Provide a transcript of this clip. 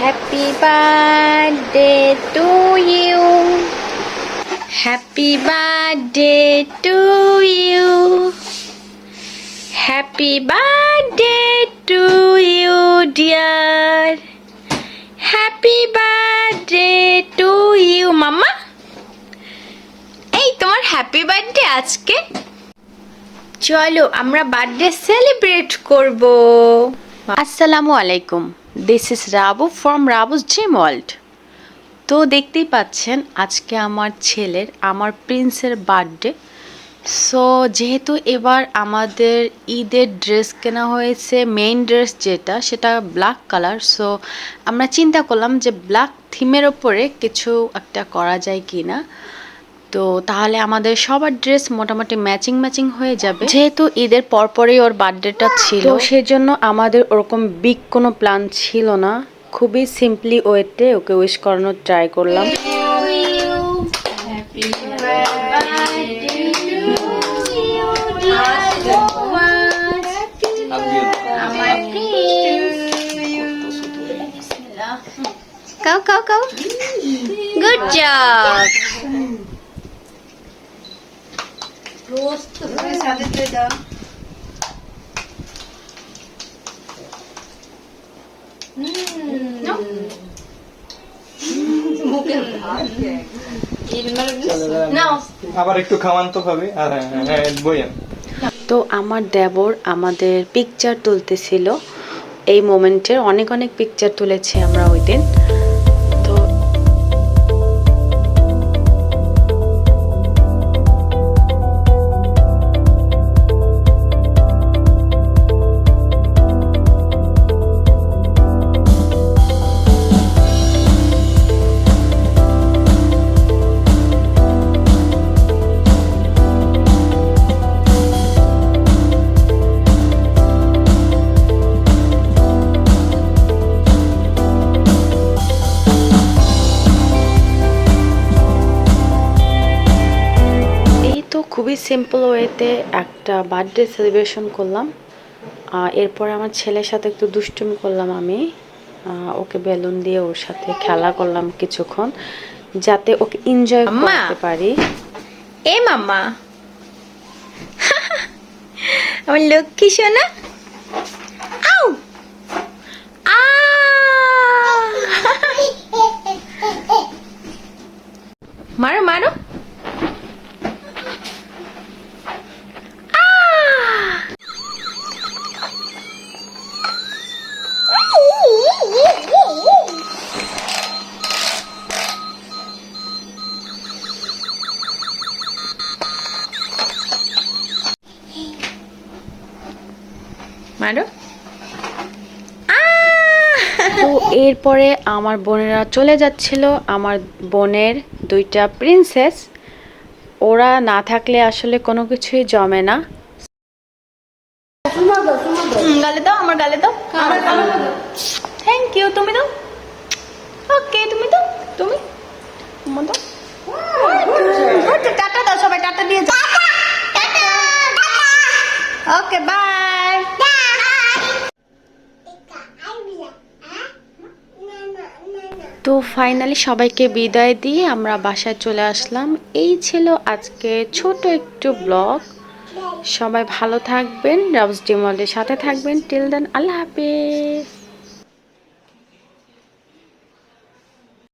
Happy birthday to you. Happy birthday to you. Happy birthday to you, dear. Happy birthday to you, মামা এই তোমার happy birthday আজকে চলো আমরা birthday celebrate করব আসসালামু আলাইকুম। This is Rabu from Rabu's gym world তো দেখতেই পাচ্ছেন, আজকে আমার ছেলের, আমার প্রিন্সের বার্থডে সো যেহেতু এবার আমাদের ঈদের ড্রেস কেনা হয়েছে মেইন ড্রেস যেটা, সেটা ব্ল্যাক কালার সো আমরা চিন্তা করলাম যে ব্ল্যাক থিমের ওপরে কিছু একটা করা যায় কি না তো তাহলে আমাদের সবার ড্রেস মোটামুটি ম্যাচিং ম্যাচিং হয়ে যাবে। যেহেতু ঈদের পরপরই ওর বার্থডেটা ছিল। সেজন্য আমাদের ওরকম বিগ কোনো প্ল্যান ছিল না। খুবই সিম্পলি ওয়েতে ওকে উইশ করানোর ট্রাই করলাম। গুড জব আবার একটু খাওয়ান তো ভাবে। আর হ্যাঁ হ্যাঁ হ্যাঁ বইয়েন তো আমার দেবর আমাদের পিকচার তুলতেছিল। এই মোমেন্টের অনেক অনেক পিকচার তুলেছি আমরা ওই দিন। খুবই সিম্পল ওয়েতে একটা বার্থডে সেলিব্রেশন করলাম। এরপর আমার ছেলের সাথে একটু দুষ্টুমি করলাম আমি। ওকে বেলুন দিয়ে ওর সাথে খেলা করলাম কিছুক্ষণ যাতে ওকে এনজয়। করতে পারি। এ মাম্মা! আমার লক্ষ্মী সোনা! আউ! মারো মারো! মারো তো এরপরে আমার বোনেরা চলে যাচ্ছিল। আমার বোনের দুইটা প্রিন্সেস ওরা না থাকলে আসলে কোনো কিছুই জমে না। হুম, গালে দাও আমার গালে দাও। থ্যাংক ইউ তুমি দাও। ওকে তুমি দাও। তুমি তোমার দাও টাটা দাও। সবাই টাটা দিয়ে যাও ওকে বাই তো ফাইনালি সবাইকে বিদায় দিয়ে আমরা বাসায় চলে আসলাম। এই ছিল আজকে ছোট একটু ব্লগ সবাই ভালো থাকবেন রাবস ডিমলের সাথে থাকবেন। টিল দেন আল্লাহ হাফেজ।